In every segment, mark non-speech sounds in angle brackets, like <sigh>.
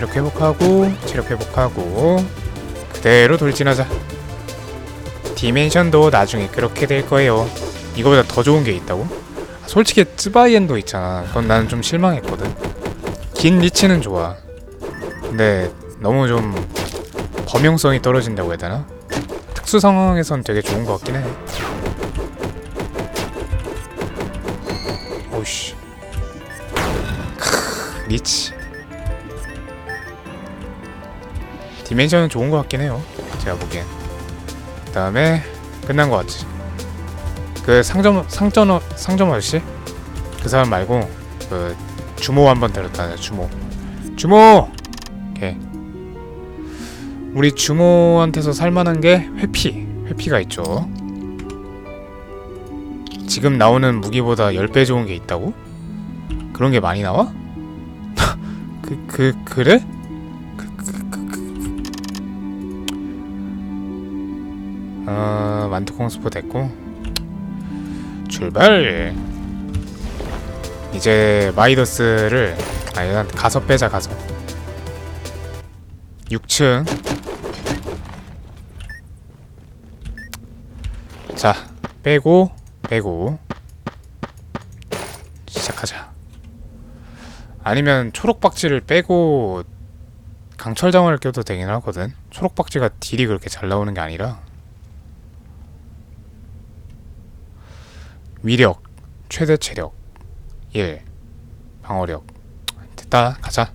체력 회복하고 체력 회복하고 그대로 돌진하자. 디멘션도 나중에 그렇게 될 거예요. 이거보다 더 좋은 게 있다고? 아, 솔직히 쯔바이엔도 있잖아. 그건 나는 좀 실망했거든. 긴 리치는 좋아. 근데 너무 좀 범용성이 떨어진다고 해야 되나? 특수 상황에선 되게 좋은 것 같긴 해. 오씨. 크, 리치 디멘션은 좋은 것 같긴 해요 제가 보기엔. 그 다음에 끝난 것 같지. 그 상점 상점 상점 아저씨? 그 사람 말고 그 주모 한번 데렸다 주모. 주모! 오케이 우리 주모한테서 살만한 게 회피 회피가 있죠. 지금 나오는 무기보다 10배 좋은 게 있다고? 그런 게 많이 나와? <laughs> 그, 그, 그래? 어, 만두콩 스포 됐고. 출발! 이제 마이더스를 아 일단 가서 빼자 가서. 6층. 자 빼고 빼고. 시작하자. 아니면 초록박쥐를 빼고 강철장화를 껴도 되긴 하거든. 초록박쥐가 딜이 그렇게 잘 나오는 게 아니라 위력 최대 체력. 1 방어력. 됐다. 가자.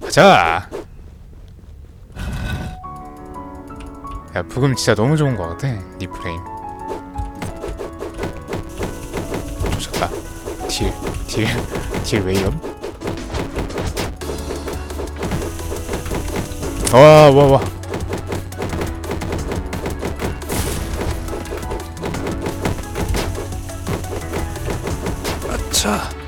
가자! 야 부금 진짜 너무 좋은 것 같아 리프레임. 좋았다. 딜 딜딜왜 <laughs> 이럼 와와 와 아차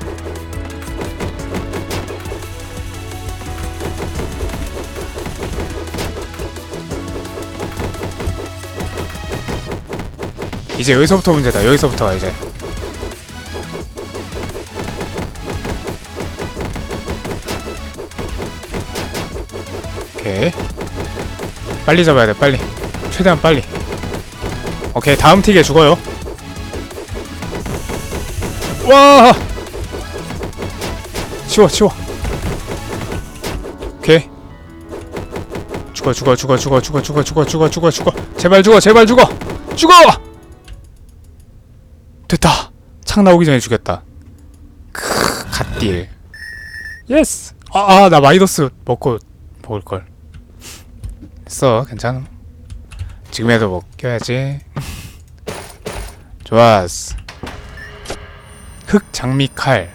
이제 여기서부터 문제다. 여기서부터가 이제. 오케이. 빨리 잡아야 돼 빨리. 최대한 빨리. 오케이 다음 틱에 죽어요. 와 치워 치워. 오케이. 죽어 죽어 죽어 죽어 죽어 죽어 죽어 죽어 죽어 죽어. 제발 죽어 제발 죽어. 죽어! 됐다. 창 나오기 전에 죽였다. 크 갓딜. 예스! 아나 아, 마이더스 먹고 먹을걸. 됐어 괜찮아 지금에도 먹혀야지. <laughs> 좋았어. 흑 장미 칼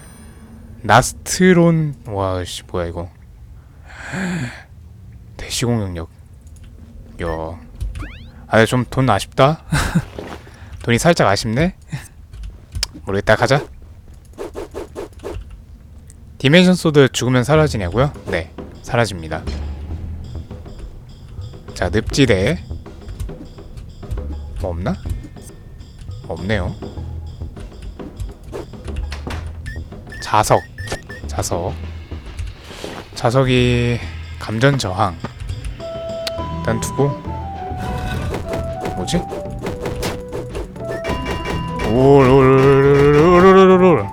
나스트론 와씨 뭐야 이거 대시공 능력 야 아, 좀 돈 아쉽다. <laughs> 돈이 살짝 아쉽네. 모르겠다. 가자. 디멘션 소드 죽으면 사라지냐고요? 네, 사라집니다. 자, 늪지대. 뭐 없나? 없네요. 자석. 자석. 자석이 감전 저항. 일단 두고 뭐지? 오롤롤롤롤롤롤롤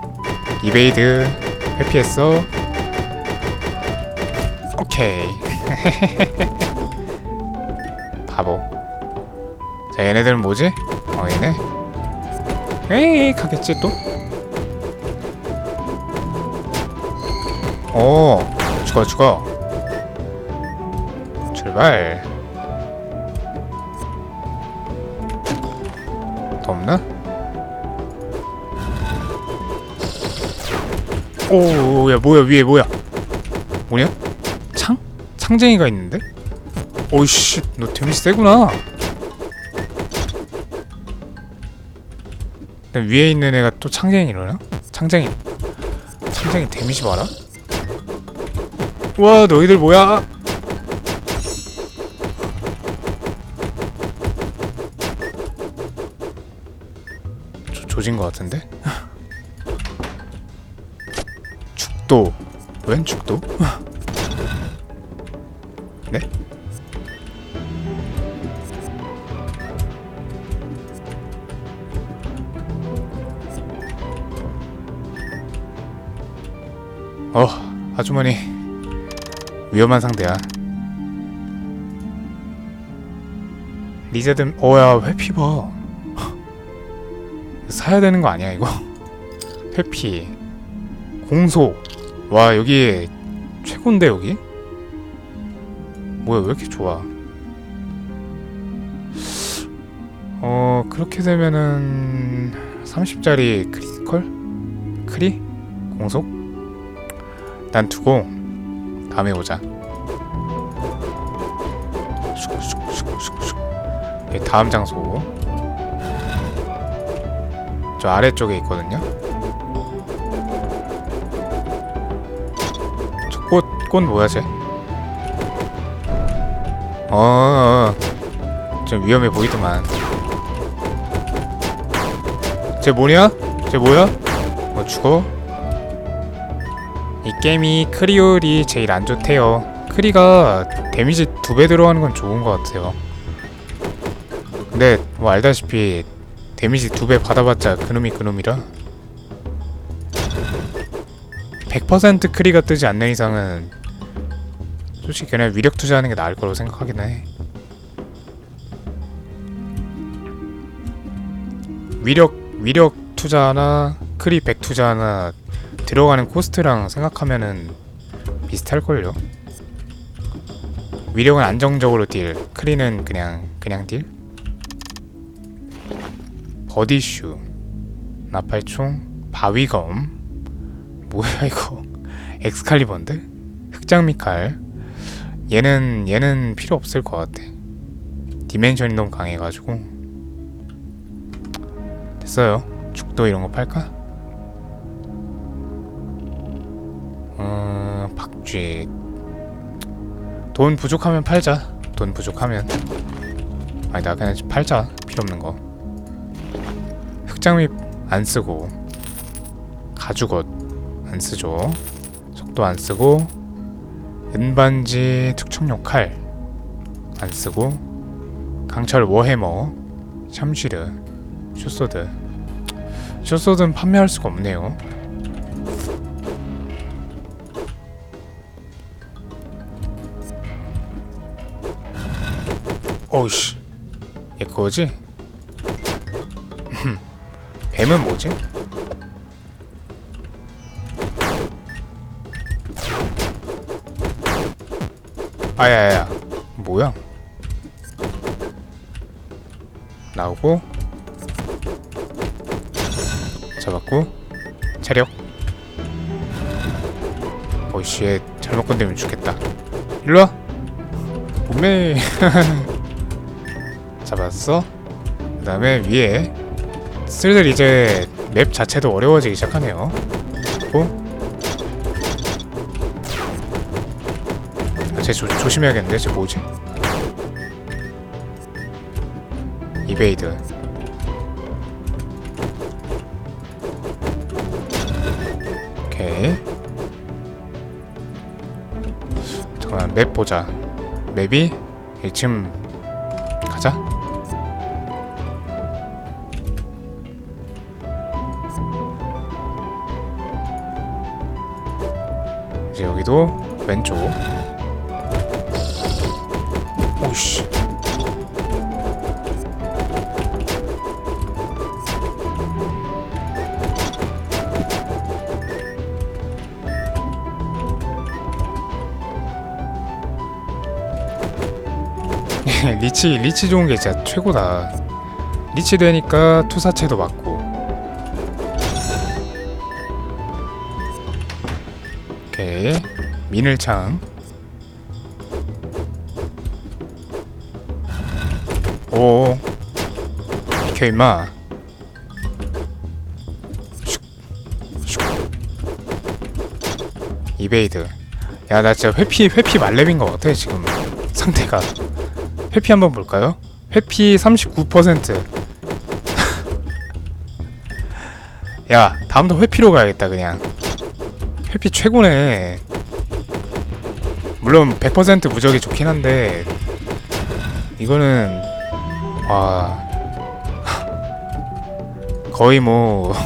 이베이드 회피했어 오케이 바보 자 얘네들은 뭐지? 어 얘네 에이 가겠지 또? 오 죽어 죽어 출발 더 없나? 오, 야 뭐야 위에 뭐야? 뭐냐? 창? 창쟁이가 있는데? 오이씨, 너 데미지 세구나. 위에 있는 애가 또 창쟁이려나? 창쟁이. 창쟁이 데미지 봐라. 와, 너희들 뭐야? 조, 조진 것 같은데? <laughs> 죽도 웬 죽도? <laughs> 네? 어, 아주머니 위험한 상대야. 리제든 어야 회피 봐. 사야 되는 거 아니야 이거? <laughs> 회피, 공소. 와 여기 최고인데 여기? 뭐야 왜 이렇게 좋아? 어 그렇게 되면은 30짜리 크리티컬? 크리? 공속? 난 두고 보자. 슉슉슉슉슉. 예, 다음 장소. 저 아래쪽에 있거든요. 저 꽃, 꽃 뭐야 쟤? 어, 어, 어. 좀 위험해 보이더만. 쟤 뭐냐? 쟤 뭐야? 뭐 죽어? 이 게임이 크리올이 제일 안 좋대요. 크리가 데미지 두 배 들어가는 건 좋은 것 같아요. 근데 뭐 알다시피 데미지 두 배 받아봤자 그놈이 그놈이라 100% 크리가 뜨지 않는 이상은 솔직히 그냥 위력 투자하는 게 나을 거라고 생각하긴 해. 위력 위력 투자나 크리 100 투자나 들어가는 코스트랑 생각하면은 비슷할걸요. 위력은 안정적으로 딜, 크리는 그냥 그냥 딜. 버디슈, 나팔총, 바위검, <laughs> 뭐야 이거? 엑스칼리버인데? 흑장미칼. 얘는 얘는 필요 없을 것 같아. 디멘션이 너무 강해가지고. 됐어요. 죽도 이런 거 팔까? 어, 박쥐. 돈 부족하면 팔자. 돈 부족하면. 아니 나 그냥 팔자. 필요 없는 거. 흑장미 안 쓰고 가죽옷 안 쓰죠. 속도 안 쓰고 은반지 특총용 칼 안 쓰고 강철 워해머 샴쉬르 쇼소드 쇼소드는 판매할 수가 없네요. 어우씨. 얘 그거지? 뱀은 뭐지? 아야야 뭐야? 나오고. 잡았고. 차력. 어이씨 얘 잘못 건드리면 죽겠다. 일로와. 몸매 <laughs> 잡았어. 그 다음에 위에 슬슬 이제 맵 자체도 어려워지기 시작하네요. 고. 아, 쟤 조, 조심해야겠는데? 쟤 뭐지? 이베이드. 오케이. 잠깐만 맵 보자. 맵이? 지금 여기도 왼쪽. 오씨. <laughs> 리치 리치 좋은 게 진짜 최고다. 리치 되니까 투사체도 맞고 미늘창 오 비켜 임마. 이베이드 야 나 진짜 회피 회피 말렙인 것 같아 지금 상태가 회피 한번 볼까요? 회피 39%. <laughs> 야, 다음부터 회피로 가야겠다 그냥. 회피 최고네. 물론 100% 무적이 좋긴 한데 이거는 와 <laughs> 거의 뭐 <laughs>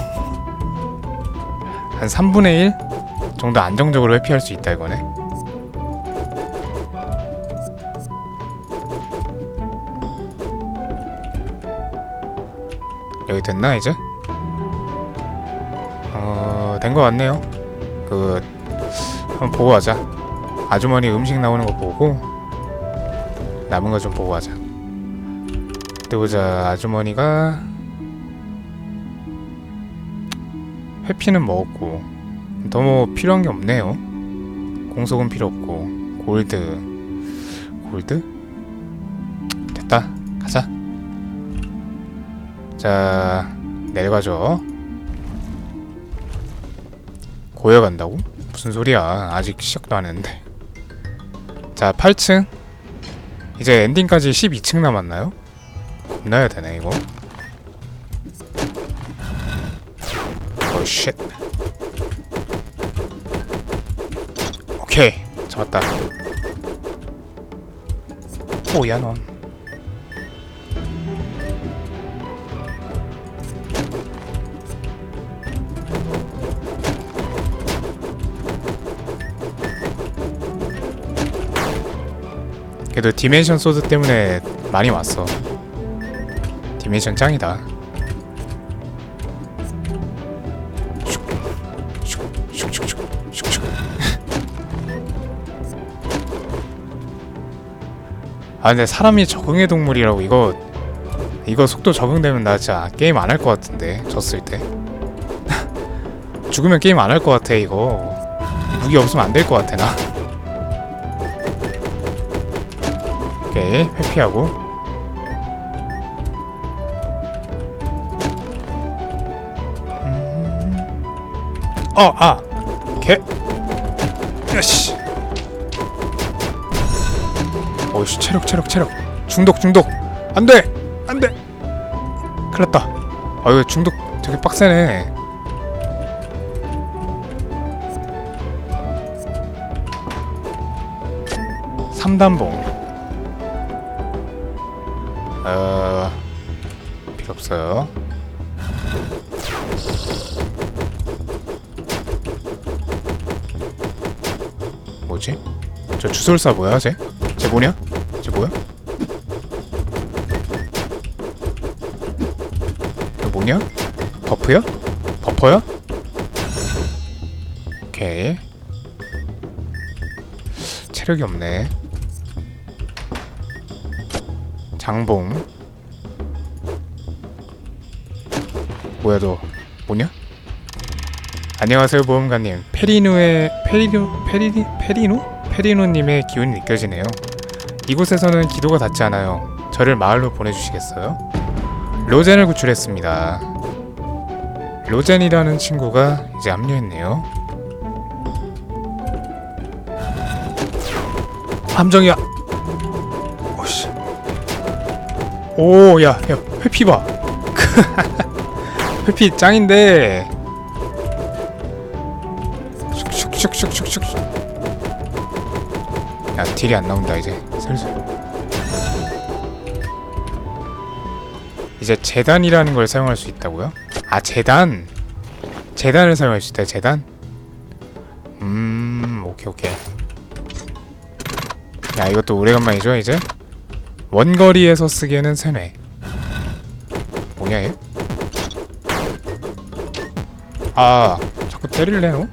한 3분의 1 정도 안정적으로 회피할 수 있다 이거네. 여기 됐나 이제? 어, 된 거 같네요. 그 한번 보고 가자. 아주머니 음식 나오는 거 보고 남은 거 좀 보고 가자. 또 보자. 아주머니가 회피는 먹었고 더뭐 필요한 게 없네요. 공속은 필요 없고 골드 골드 됐다 가자. 자 내려가죠. 고여 간다고? 무슨 소리야? 아직 시작도 안 했는데. 자 8층 이제 엔딩까지 12층 남았나요? 겁나야 되네 이거. 오 쉣. 오케이 잡았다. 뭐야 넌. 그래도 디멘션 소드 때문에 많이 왔어. 디멘션 짱이다. <laughs> 아 근데 사람이 적응의 동물이라고 이거 이거 속도 적응되면 나 진짜 게임 안 할 것 같은데 졌을 때 <laughs> 죽으면 게임 안 할 것 같아 이거 무기 없으면 안 될 것 같아 나 오케이 회피하고 음. 어, 아, 개, 야씨, 어이씨, 체력, 체력, 체력, 중독, 중독, 안 돼, 안 돼, 큰일났다. 아, 이거 중독 되게 빡세네. 삼단봉. 어 필요 없어요. 뭐지? 저 주술사 뭐야, 쟤? 쟤 뭐냐? 쟤 뭐야? 저 뭐냐? 버프야? 버퍼야? 오케이. 체력이 없네. 장봉 뭐야 너 뭐냐? 안녕하세요 보험가님 페리누의 페리누 페리니 페리누 페리누님의 기운이 느껴지네요. 이곳에서는 기도가 닿지 않아요. 저를 마을로 보내주시겠어요? 로젠을 구출했습니다. 로젠이라는 친구가 이제 합류했네요. 함정이야. 오, 야, 야, 회피 봐. <laughs> 회피 짱인데. 슉슉슉슉슉슉. 야, 딜이 안 나온다 이제. 슬슬. 이제 재단이라는 걸 사용할 수 있다고요? 아, 재단. 재단을 사용할 수 있다. 재단. 음, 오케이 오케이. 야, 이것도 오래간만이죠, 이제? 원거리에서 쓰기에는 세네. 뭐냐 얘? 아 자꾸 때릴래 너?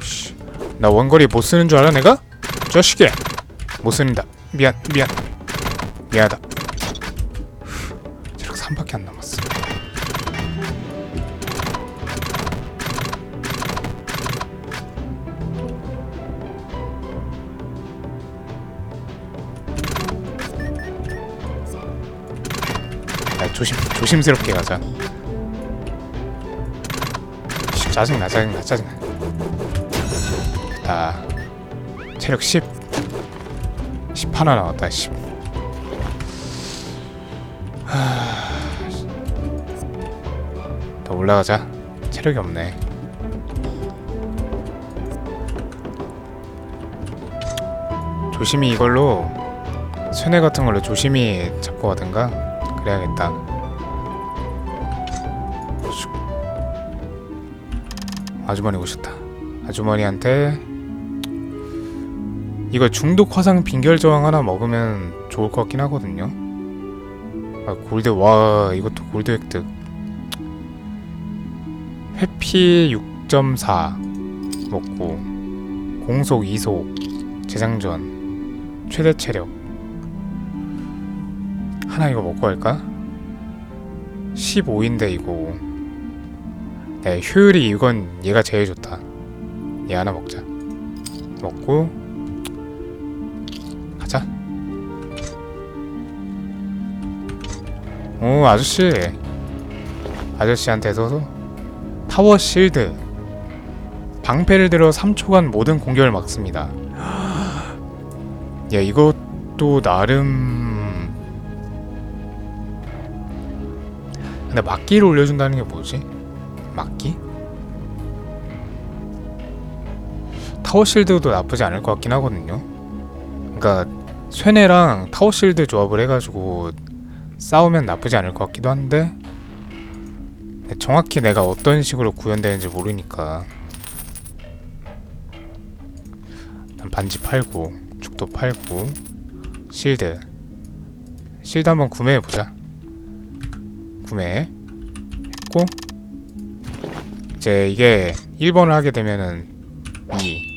씨, 나 원거리 못 쓰는 줄 알아 내가? 자식이 못 쓰는다. 미안 미안 미안하다. 체력 3밖에 안 남았 조심 조심스럽게 가자. 씨, 짜증나 짜증나 짜증나. 다 체력 10. 10 하나 나왔다 10. 하... 더 올라가자. 체력이 없네. 조심히 이걸로 쇠뇌 같은 걸로 조심히 잡고 가든가 그래야겠다. 아주머니 오셨다. 아주머니한테 이거 중독 화상 빈결 저항 하나 먹으면 좋을 것 같긴 하거든요. 아, 골드 와 이것도 골드 획득. 회피 6.4 먹고 공속 2속 재장전 최대 체력 하나 이거 먹고 할까? 15인데 이거 네, 효율이 이건 얘가 제일 좋다. 얘 하나 먹자. 먹고 가자. 오 아저씨. 아저씨한테서 타워 실드. 방패를 들어 3초간 모든 공격을 막습니다. <gasps> 야 이것도 나름 근데 막기를 올려준다는 게 뭐지? 막기? 타워 실드도 나쁘지 않을 것 같긴 하거든요. 그러니까 쇠뇌랑 타워 실드 조합을 해가지고 싸우면 나쁘지 않을 것 같기도 한데 정확히 내가 어떤 식으로 구현되는지 모르니까 일단 반지 팔고 죽도 팔고 실드. 실드 한번 구매해보자. 구매 했고 이제 이게 1번을 하게 되면은 2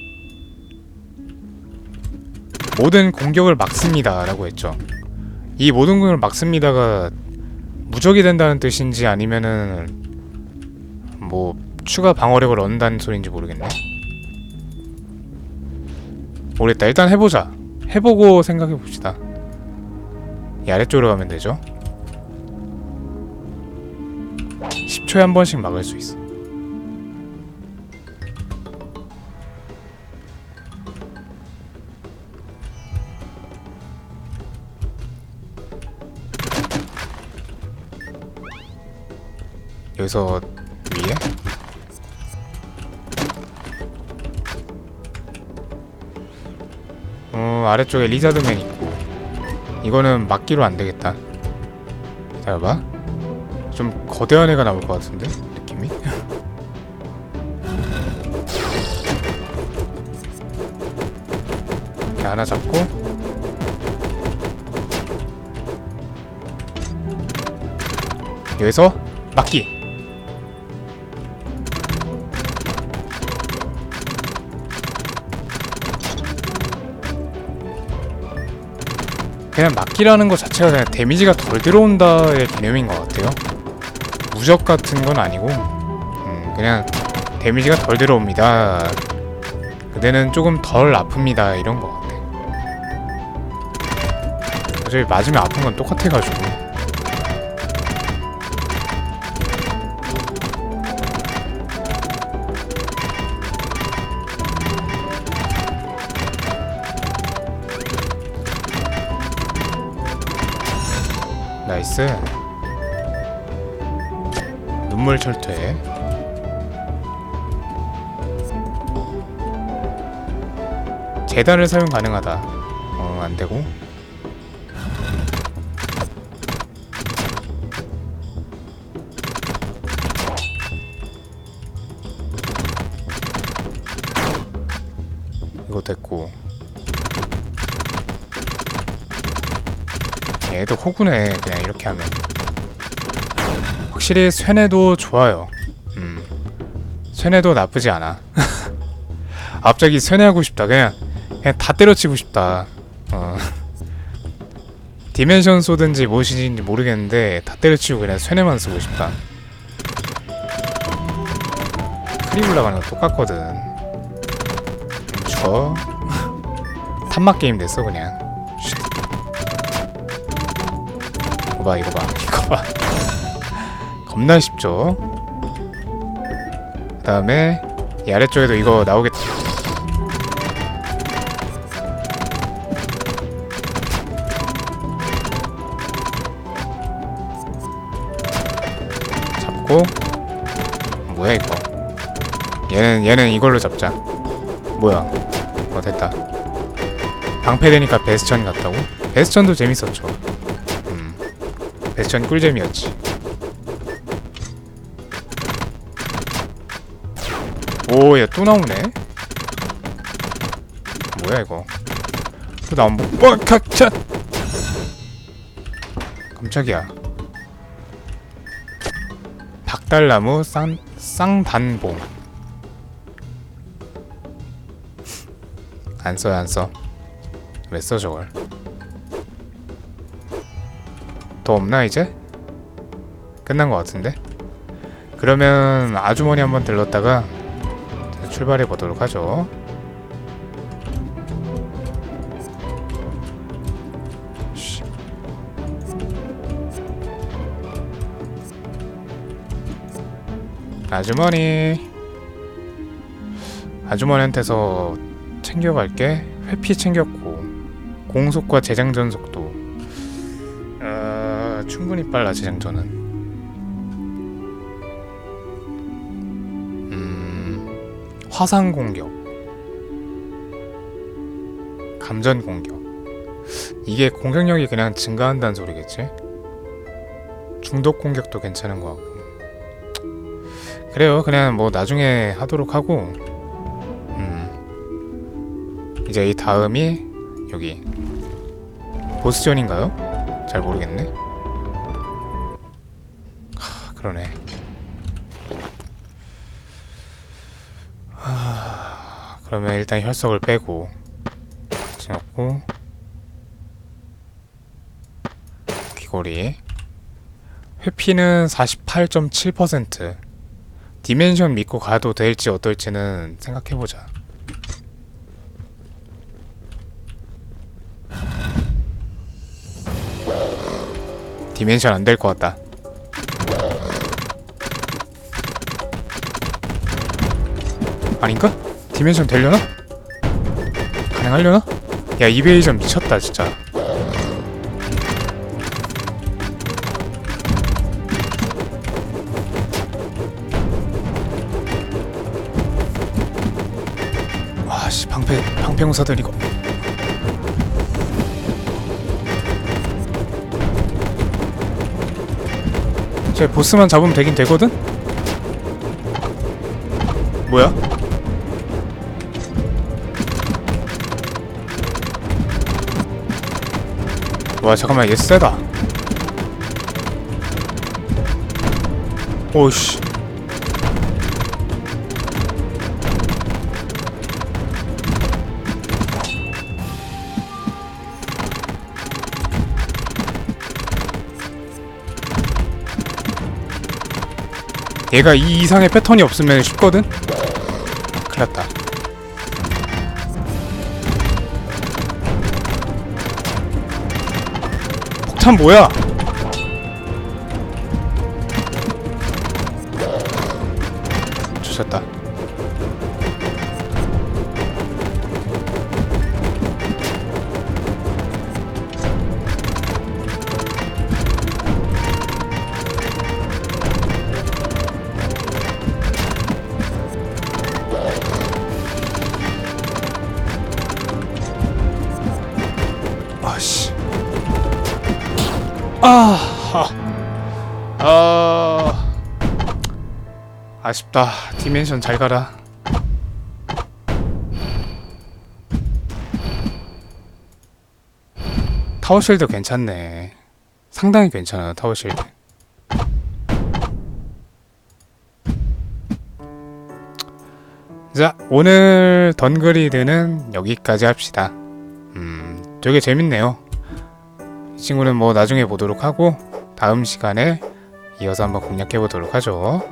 모든 공격을 막습니다 라고 했죠 이 모든 공격을 막습니다가 무적이 된다는 뜻인지 아니면은 뭐 추가 방어력을 얻는다는 소리인지 모르겠네. 모르겠다. 일단 해보자. 해보고 생각해 봅시다. 이 아래쪽으로 가면 되죠. 10초에 한 번씩 막을 수 있어. 여기서 위에? 어 아래쪽에 리자드맨 있고. 이거는 막기로 안 되겠다. 잠깐봐. 좀 거대한 애가 나올 것 같은데? 느낌이? <laughs> 이렇게 하나 잡고. 여기서 막기 그냥 막기라는 것 자체가 그냥 데미지가 덜 들어온다의 개념인 것 같아요. 무적 같은 건 아니고, 음, 그냥 데미지가 덜 들어옵니다. 그대는 조금 덜 아픕니다. 이런 것 같아. 어차피 맞으면 아픈 건 똑같아가지고. 나이스 눈물 철퇴. 재단을 사용 가능하다. 어 안되고 호구네 그냥 이렇게 하면. 확실히 쇠뇌도 좋아요. 음. 쇠뇌도 나쁘지 않아. <laughs> 갑자기 쇠뇌하고 싶다. 그냥 그냥 다 때려치고 싶다. 어. 디멘션 쏘든지 무엇인지 모르겠는데 다 때려치고 그냥 쇠뇌만 쓰고 싶다. 크리 올라가는 거 똑같거든. 음, 죽어. <laughs> 탐막 게임 됐어 그냥 이거 봐 이거 봐 이거 봐. 겁나 쉽죠? 그 다음에 이 아래쪽에도 이거 나오겠다 잡고. 뭐야 이거? 얘는 얘는 이걸로 잡자. 뭐야? 어 됐다. 방패되니까 베스천 같다고? 베스천도 재밌었죠. 음 베스천 꿀잼이었지. 오 얘 또 나오네. 뭐야 이거? 또 나온 뭐 어, 갓차 깜짝이야. 박달나무 쌍, 쌍단봉. 안 써요 안써. 왜 써 저걸 더 없나 이제? 끝난 것 같은데? 그러면 아주머니 한번 들렀다가 출발해 보도록 하죠 씨. 아주머니 아주머니한테서 챙겨갈게 회피 챙겼고 공속과 재장전 속도 어, 충분히 빨라 재장전은 음, 화상 공격. 감전 공격. 이게 공격력이 그냥 증가한다는 소리겠지? 중독 공격도 괜찮은 것 같고. 그래요. 그냥 뭐 나중에 하도록 하고. 음. 이제 이 다음이 여기. 보스전인가요? 잘 모르겠네. 하, 그러네. 하, 그러면 일단 혈석을 빼고 찍었고 귀걸이 회피는 48.7% 디멘션 믿고 가도 될지 어떨지는 생각해보자. 디멘션 안 될 것 같다. 아닌가? 디멘션 되려나? 가능하려나? 야 이베이전 미쳤다 진짜. 와씨 방패 방패공사들 이거 제 보스만 잡으면 되긴 되거든? 뭐야? 와 잠깐만 얘 세다. 오씨. 얘가 이 이상의 패턴이 없으면 쉽거든? 큰일 났다 폭탄 뭐야? 아, 아, 아, 아쉽다. 디멘션 잘 가라. 타워실드 괜찮네. 상당히 괜찮아, 타워실드. 자, 오늘 던그리드는 여기까지 합시다. 음, 되게 재밌네요. 이 친구는 뭐 나중에 보도록 하고 다음 시간에 이어서 한번 공략해 보도록 하죠.